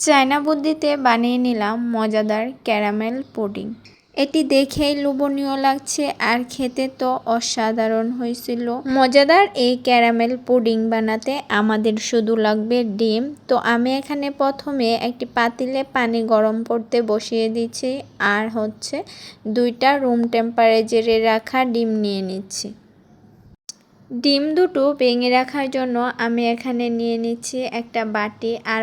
China বুদ্ধিতে বানিয়ে নিলাম মজাদার ক্যারামেল পুডিং। এটি দেখেই লোভনীয় লাগছে, আর খেতে তো অসাধারণ হয়েছিল। মজাদার এই ক্যারামেল পুডিং বানাতে আমাদের শুধু লাগবে ডিম। তো আমি এখানে প্রথমে একটি পাতিলে পানি গরম করতে বসিয়ে দিচ্ছি, আর হচ্ছে দুইটা রুম টেম্পারেচারে রাখা ডিম নিয়ে নিচ্ছি। ডিম দুটো ভেঙে রাখার জন্য আমি এখানে নিয়ে নিচ্ছি একটা বাটি, আর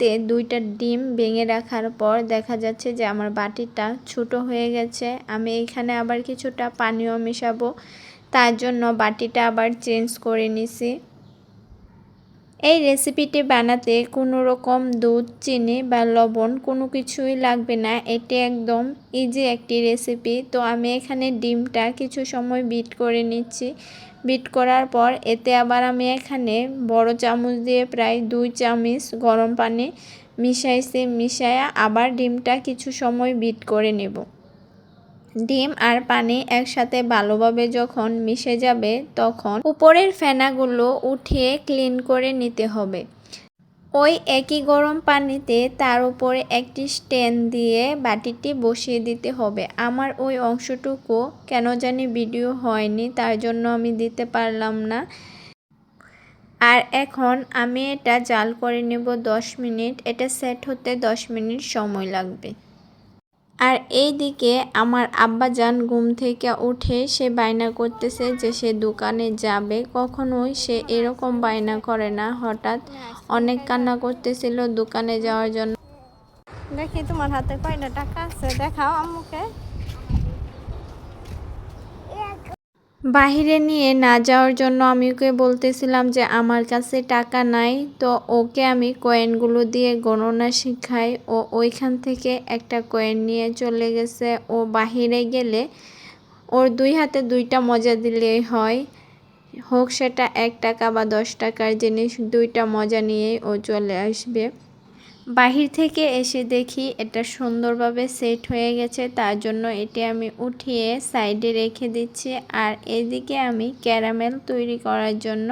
বাটিতে দুইটা ডিম ভেঙে রাখার পর দেখা যাচ্ছে যে আমার বাটিটা ছোট হয়ে গেছে। আমি এখানে আবার কিছুটা পানীয় মেশাবো। তার জন্য বাটিটা আবার চেঞ্জ করে নিছি। এই রেসিপিটি বানাতে কোনো রকম দুধ, চিনি বা লবণ কোনো কিছুই লাগবে না। এটি একদম ইজি একটি রেসিপি তো আমি এখানে ডিমটা কিছু সময় বিট করে নিচ্ছি। বিট করার পর এতে আবার আমি এখানে বড় চামচ দিয়ে প্রায় দুই চামচ গরম পানি মিশাইছি মিশায়া আবার ডিমটা কিছু সময় বিট করে নেব। ডিম আর পানি একসাথে ভালোভাবে যখন মিশে যাবে, তখন উপরের ফেনাগুলো উঠিয়ে ক্লিন করে নিতে হবে। ওই একই গরম পানিতে তার উপরে একটি স্ট্যান্ড দিয়ে বাটিটি বসিয়ে দিতে হবে। আমার ওই অংশটুকু কেন জানি ভিডিও হয়নি, তার জন্য আমি দিতে পারলাম না। আর এখন আমি এটা জাল করে নেব দশ মিনিট। এটা সেট হতে দশ মিনিট সময় লাগবে। আর এই দিকে আমার আব্বাজান ঘুম থেকে উঠে সে বায়না করতেছে যে সে দোকানে যাবে। কখনোই সে এরকম বায়না করে না। হঠাৎ অনেক কান্না করতেছিল দোকানে যাওয়ার জন্য। দেখি তোমার হাতে কয়টা টাকা আছে? দেখাও আম্মুকে। বাহিরে নিয়ে না যাওয়ার জন্য আমি ওকে বলতেছিলাম যে আমার কাছে টাকা নাই, তো ওকে আমি কয়েনগুলো দিয়ে গণনা শিখাই। ও ওইখান থেকে একটা কয়েন নিয়ে চলে গেছে। ও বাহিরে গেলে ওর দুই হাতে দুইটা মজা দিলেই হয়। হোক সেটা এক টাকা বা দশ টাকার জিনিস, দুইটা মজা নিয়েই ও চলে আসবে। বাহির থেকে এসে দেখি এটা সুন্দরভাবে সেট হয়ে গেছে, তার জন্য এটি আমি উঠিয়ে সাইডে রেখে দিচ্ছি। আর এদিকে আমি ক্যারামেল তৈরি করার জন্য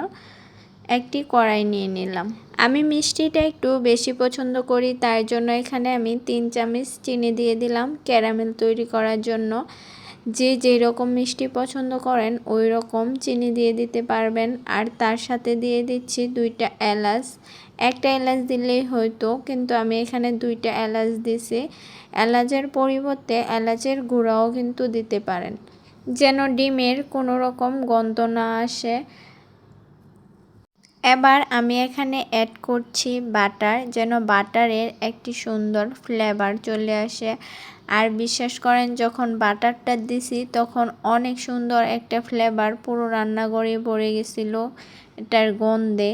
একটি কড়াই নিয়ে নিলাম। আমি মিষ্টিটা একটু বেশি পছন্দ করি, তার জন্য এখানে আমি তিন চামচ চিনি দিয়ে দিলাম ক্যারামেল তৈরি করার জন্য। যে যেই রকম মিষ্টি পছন্দ করেন ওই রকম চিনি দিয়ে দিতে পারবেন। আর তার সাথে দিয়ে দিচ্ছি দুইটা এলাচ। একটা এলাচ দিলেই হয়তো, কিন্তু আমি এখানে দুইটা এলাচ দিছি। এলাচের পরিবর্তে এলাচের গুঁড়াও কিন্তু দিতে পারেন। যেন ডিমের কোনো রকম গন্ধ না আসে। এবার আমি এখানে অ্যাড করছি বাটার যেন বাটারের একটি সুন্দর ফ্লেভার চলে আসে। আর বিশ্বাস করেন, যখন বাটারটা দিছি, তখন অনেক সুন্দর একটা ফ্লেভার পুরো রান্নাঘরে পড়ে গেছিল। এটার গন্ধে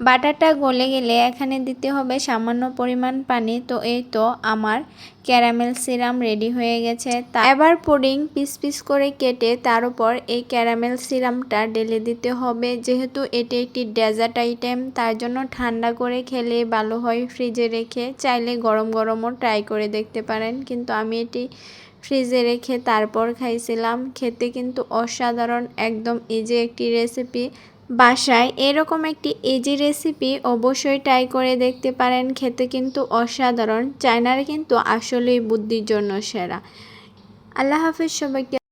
বাটারটা গলে গেলে এখানে দিতে হবে সামান্য পরিমাণ পানি। তো এই তো আমার ক্যারামেল সিরাম রেডি হয়ে গেছে। তা এবার পুডিং পিস পিস করে কেটে তার উপর এই ক্যারামেল সিরামটা ঢেলে দিতে হবে। যেহেতু এটি একটি ডেজার্ট আইটেম, তার জন্য ঠান্ডা করে খেলে ভালো হয় ফ্রিজে রেখে। চাইলে গরম গরমও ট্রাই করে দেখতে পারেন, কিন্তু আমি এটি ফ্রিজে রেখে তারপর খাইছিলাম। খেতে কিন্তু অসাধারণ, একদম ইজি একটি রেসিপি বাসায় এরকম একটি ইজি রেসিপি অবশ্যই ট্রাই করে দেখতে পারেন। খেতে কিন্তু অসাধারণ, চায়নার কিন্তু আসলেই বুদ্ধির জন্য সেরা। আল্লাহ হাফিজ সবাইকে।